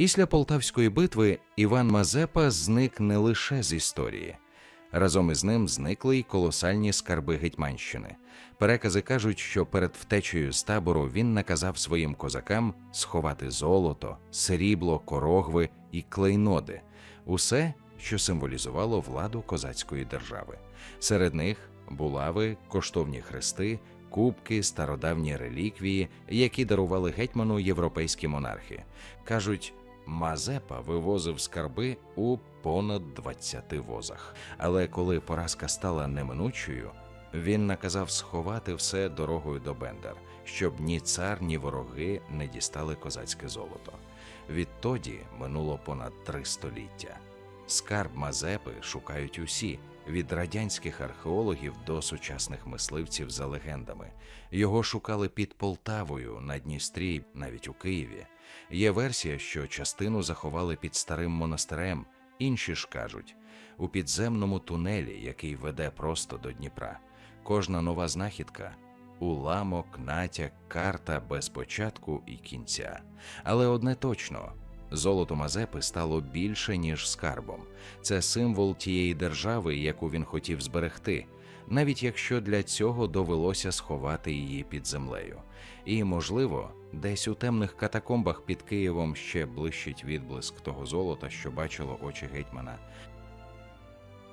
Після Полтавської битви Іван Мазепа зник не лише з історії. Разом із ним зникли й колосальні скарби Гетьманщини. Перекази кажуть, що перед втечею з табору він наказав своїм козакам сховати золото, срібло, корогви і клейноди усе, що символізувало владу козацької держави. Серед них булави, коштовні хрести, кубки, стародавні реліквії, які дарували гетьману європейські монархи. Кажуть, Мазепа вивозив скарби у понад 20 возах. Але коли поразка стала неминучою, він наказав сховати все дорогою до Бендер, щоб ні цар, ні вороги не дістали козацьке золото. Відтоді минуло понад три століття. Скарб Мазепи шукають усі, від радянських археологів до сучасних мисливців за легендами. Його шукали під Полтавою, на Дністрі, навіть у Києві. Є версія, що частину заховали під старим монастирем, інші ж кажуть, у підземному тунелі, який веде просто до Дніпра. Кожна нова знахідка уламок, натяк, карта без початку і кінця. Але одне точно. Золото Мазепи стало більше, ніж скарбом. Це символ тієї держави, яку він хотів зберегти, навіть якщо для цього довелося сховати її під землею. І, можливо, десь у темних катакомбах під Києвом ще блищить відблиск того золота, що бачило очі гетьмана.